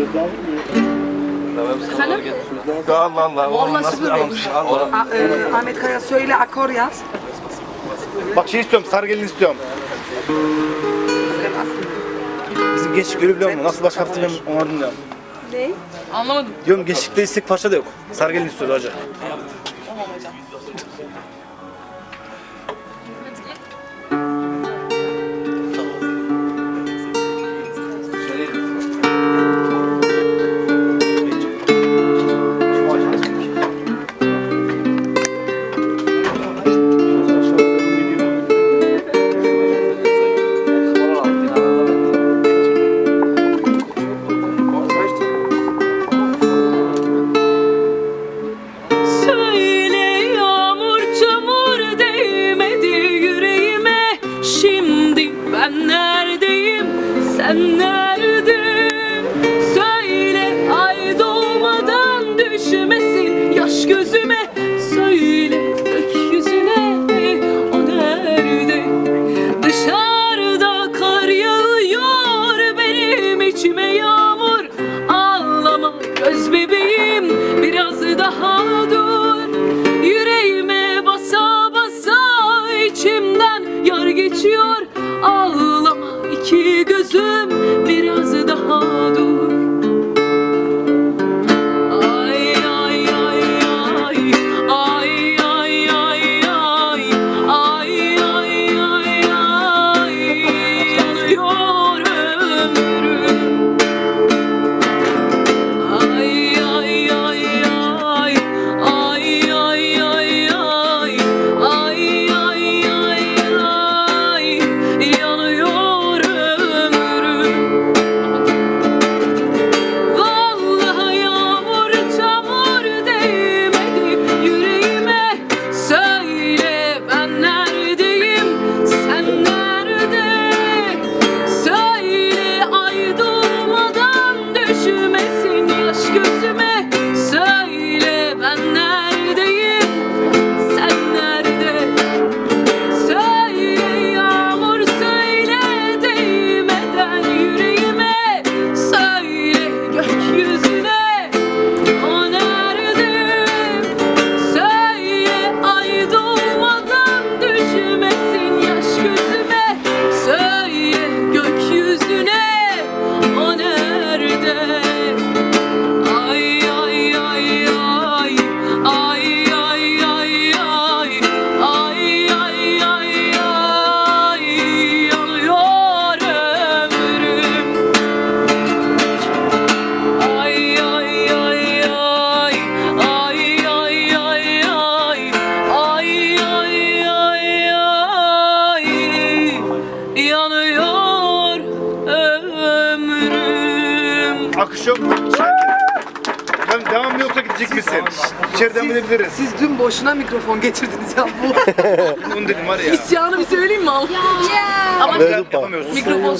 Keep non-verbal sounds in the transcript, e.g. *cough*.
Efendim? Allah Allah. Olmaz mı demiş? Ahmet Kaya söyle akor yaz. Bak şey istiyorum, Sargelin istiyorum. Bizim gençlik ölü biliyor musun? Nasıl başka hafta ben onardım. Ne? Anlamadım. Diyorum gençlikte istek parça da yok. Sargelin istiyoruz hoca. Sen nerede Söyle ay doğmadan düşmesin yaş gözüme Akış yok. Şarkı. Ben devam mı yoksa gidecek misin? İçeriden bilebiliriz. Siz dün boşuna mikrofon getirdiniz ya bu *laughs* Onu dedim var ya. İsyanı bir söyleyeyim mi? Ama Yapamıyoruz. mikrofon